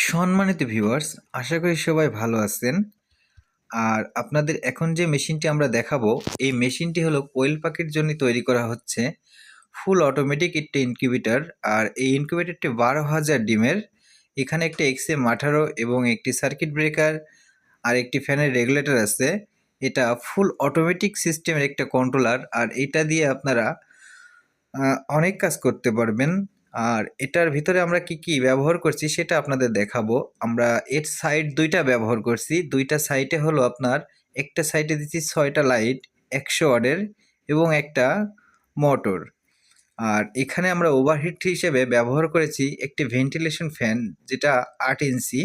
সম্মানিত ভিউয়ার্স আশা করি সবাই ভালো আছেন। আর আপনাদের এখন যে মেশিনটি আমরা দেখাবো, এই মেশিনটি হলো কোয়েল পাখির জন্য তৈরি করা হচ্ছে। ফুল অটোমেটিক একটি ইনকিউবেটর আর এই ইনকিউবেটরটি বারো হাজার ডিমের। এখানে একটি এক্সএম আঠারো এবং একটি সার্কিট ব্রেকার আর একটি ফ্যানের রেগুলেটর আছে। এটা ফুল অটোমেটিক সিস্টেমের একটা কন্ট্রোলার আর এটা দিয়ে আপনারা অনেক কাজ করতে পারবেন। আর এটার ভিতরে আমরা কি কি ব্যবহার করছি সেটা আপনাদের দেখাবো। আমরা এর সাইড দুইটা ব্যবহার করছি। দুইটা সাইটে হলো আপনার, একটা সাইডে দিচ্ছি ছয়টা লাইট একশো ওয়ার্ডের এবং একটা মোটর আর এখানে আমরা ওভারহিট হিসেবে ব্যবহার করেছি একটি ভেন্টিলেশন ফ্যান যেটা আট ইঞ্চি।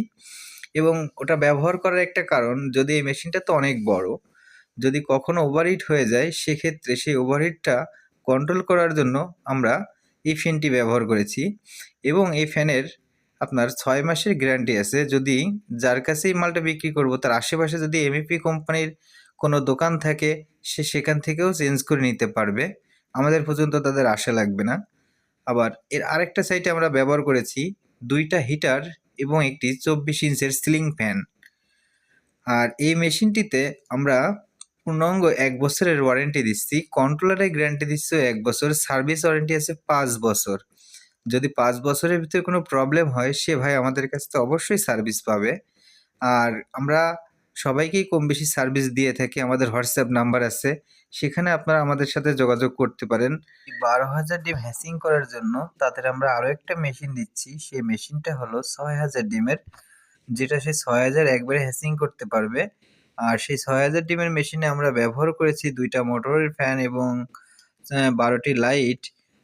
এবং ওটা ব্যবহার করার একটা কারণ, যদি এই মেশিনটা তো অনেক বড়, যদি কখনো ওভারহিট হয়ে যায়, সেক্ষেত্রে সেই ওভারহিটটা কন্ট্রোল করার জন্য আমরা এই ফ্যানটি ব্যবহার করেছি এবং এই ফ্যানের আপনার ছয় মাসের গ্যারান্টি আছে। যদি যার কাছেই মালটা বিক্রি করব, তার আশেপাশে যদি এমইপি কোম্পানির কোনো দোকান থাকে, সে সেখান থেকেও চেঞ্জ করে নিতে পারবে। আমাদের পর্যন্ত তাদের আশা লাগবে না। আবার এর আরেকটা সাইডে আমরা ব্যবহার করেছি দুইটা হিটার এবং একটি চব্বিশ ইঞ্চের সিলিং ফ্যান। আর এই মেশিনটিতে আমরা পূর্ণাঙ্গ এক বছরের ওয়ারেন্টি দিচ্ছি। কন্ট্রোলারের গ্যারান্টি দিচ্ছি এক বছর। সার্ভিস ওয়ারেন্টি আছে পাঁচ বছর। যদি পাঁচ বছরের ভিতরে কোনো প্রবলেম হয়, সে ভাই আমাদের কাছ থেকে অবশ্যই সার্ভিস পাবে। আর আমরা সবাইকেই কম বেশি সার্ভিস দিয়ে থাকি। আমাদের হোয়াটসঅ্যাপ নাম্বার আছে। সেখানে আপনারা আমাদের সাথে যোগাযোগ করতে পারেন। বারো হাজার ডিম হ্যাসিং করার জন্য তাদের আমরা আরও একটা মেশিন দিচ্ছি। সেই মেশিনটা হলো ছয় হাজার ডিমের, যেটা সে ছয় হাজার একবারে হ্যাসিং করতে পারবে। আর সেই ছয় হাজার ডিমের মেশিনে আমরা ব্যবহার করেছি দুইটা মোটরের ফ্যান এবং বারোটি লাইট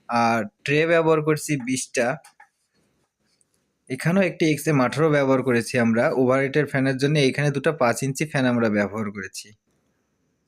আর ট্রে ব্যবহার করেছি বিশটা। এখানেও একটি এক্সএম আঠারো ব্যবহার করেছি আমরা। ওভারহিটের ফ্যানের জন্য এখানে দুটো পাঁচ ইঞ্চি ফ্যান আমরা ব্যবহার করেছি।